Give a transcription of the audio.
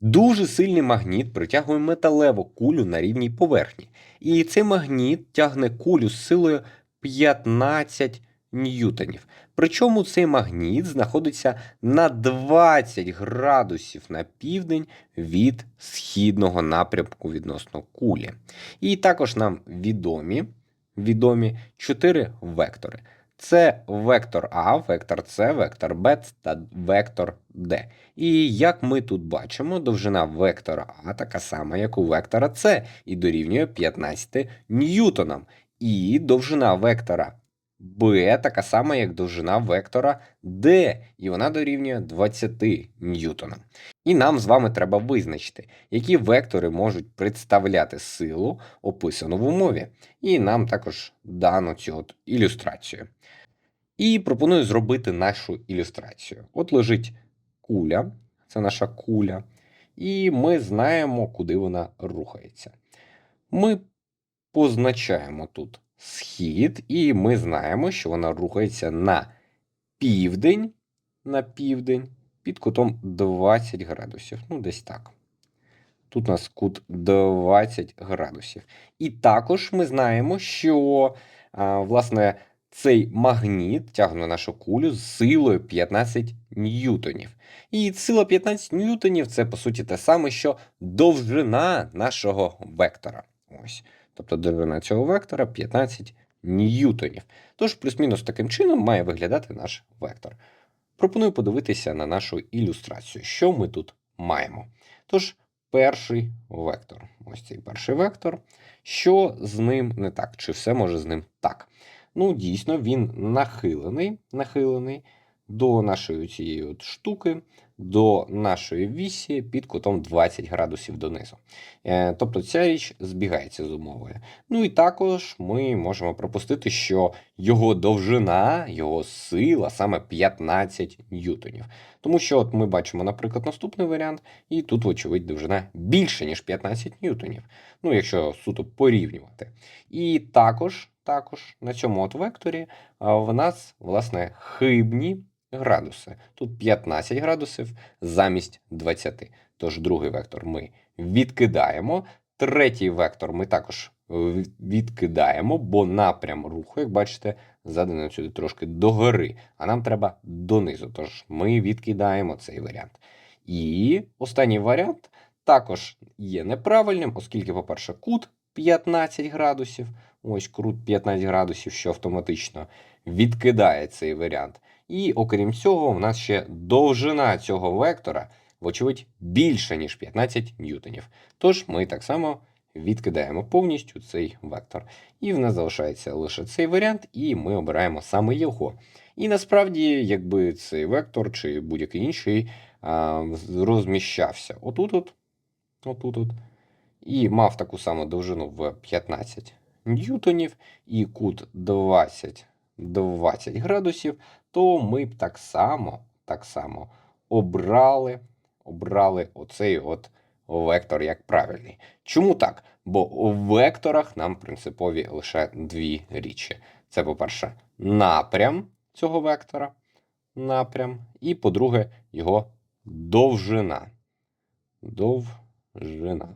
Дуже сильний магніт притягує металеву кулю на рівній поверхні. І цей магніт тягне кулю з силою 15 ньютонів. Причому цей магніт знаходиться на 20 градусів на південь від східного напрямку відносно кулі. І також нам відомі, відомі 4 вектори. Це вектор А, вектор С, вектор Б та вектор Д. І як ми тут бачимо, довжина вектора А така сама, як у вектора С, і дорівнює 15 ньютонам. І довжина вектора Б така сама, як довжина вектора Д, і вона дорівнює 20 ньютонам. І нам з вами треба визначити, які вектори можуть представляти силу, описану в умові. І нам також дано цю от ілюстрацію. І пропоную зробити нашу ілюстрацію. От лежить куля, це наша куля, і ми знаємо, куди вона рухається. Ми позначаємо тут схід, і ми знаємо, що вона рухається на південь, на південь під кутом 20 градусів. Ну, десь так. Тут у нас кут 20 градусів. І також ми знаємо, що а, власне цей магніт тягне нашу кулю з силою 15 ньютонів. І сила 15 ньютонів це по суті те саме, що довжина нашого вектора. Ось. Тобто довжина цього вектора 15 ньютонів. Тож, плюс-мінус таким чином має виглядати наш вектор. Пропоную подивитися на нашу ілюстрацію, що ми тут маємо. Тож, перший вектор. Ось цей перший вектор. Що з ним не так? Чи все може з ним так? Ну, дійсно, він нахилений, нахилений до нашої цієї от штуки, до нашої вісі під кутом 20 градусів донизу. Е, Тобто ця річ збігається з умовою. Ну і також ми можемо пропустити, що його довжина, його сила саме 15 ньютонів. Тому що от ми бачимо, наприклад, наступний варіант, і тут, вочевидь, довжина більше, ніж 15 ньютонів. Ну, якщо суто порівнювати. І також, також на цьому от векторі в нас, власне, хибні градуси. Тут 15 градусів замість 20. Тож другий вектор ми відкидаємо. Третій вектор ми також відкидаємо, бо напрям руху, як бачите, заданий сюди трошки догори, а нам треба донизу. Тож ми відкидаємо цей варіант. І останній варіант також є неправильним, оскільки, по-перше, кут 15 градусів. Ось кут 15 градусів, що автоматично відкидає цей варіант. І окрім цього, в нас ще довжина цього вектора, вочевидь, більша, ніж 15 ньютонів. Тож ми так само відкидаємо повністю цей вектор. І в нас залишається лише цей варіант, і ми обираємо саме його. І насправді, якби цей вектор чи будь-який інший розміщався отут, -от, отут, -от, і мав таку саму довжину в 15 ньютонів, і кут 20, 20 градусів, то ми б так само, так само обрали, обрали оцей от вектор як правильний. Чому так? Бо у векторах нам принципові лише дві річі. Це, по-перше, напрям цього вектора, напрям, і, по-друге, його довжина. Довжина.